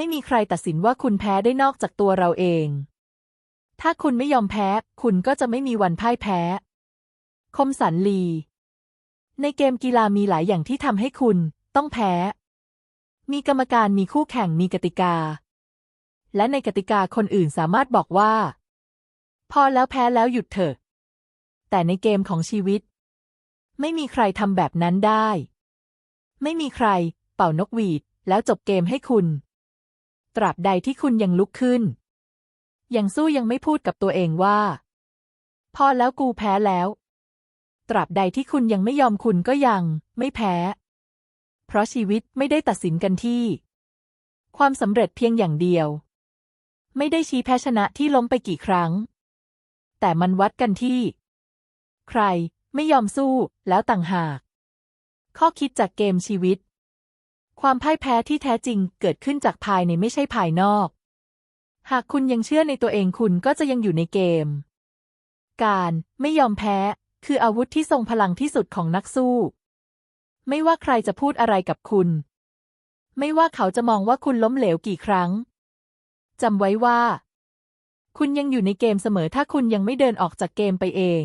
ไม่มีใครตัดสินว่าคุณแพ้ได้นอกจากตัวเราเอง ถ้าคุณไม่ยอมแพ้ คุณก็จะไม่มีวันพ่ายแพ้ คมสันลี ในเกมกีฬามีหลายอย่างที่ทำให้คุณต้องแพ้ มีกรรมการมีคู่แข่งมีกติกา และในกติกาคนอื่นสามารถบอกว่า พอแล้วแพ้แล้วหยุดเถอะ แต่ในเกมของชีวิต ไม่มีใครทำแบบนั้นได้ ไม่มีใคร เป่านกหวีดแล้วจบเกมให้คุณ ตราบใดที่คุณยังลุกขึ้น ยังสู้ยังไม่พูดกับตัวเองว่า พอแล้วกูแพ้แล้ว ตราบใดที่คุณยังไม่ยอมคุณก็ยังไม่แพ้ เพราะชีวิตไม่ได้ตัดสินกันที่ ความสำเร็จเพียงอย่างเดียว ไม่ได้ชี้แพ้ชนะที่ล้มไปกี่ครั้ง แต่มันวัดกันที่ ใครไม่ยอมสู้แล้วต่างหาก ข้อคิดจากเกมชีวิต ความพ่ายแพ้ที่แท้จริงเกิดขึ้นจากภายในไม่ใช่ภายนอก หากคุณยังเชื่อในตัวเองคุณก็จะยังอยู่ในเกม การไม่ยอมแพ้ คืออาวุธที่ทรงพลังที่สุดของนักสู้ ไม่ว่าใครจะพูดอะไรกับคุณ ไม่ว่าเขาจะมองว่าคุณล้มเหลวกี่ครั้งจำไว้ว่า คุณยังอยู่ในเกมเสมอถ้าคุณยังไม่เดินออกจากเกมไปเอง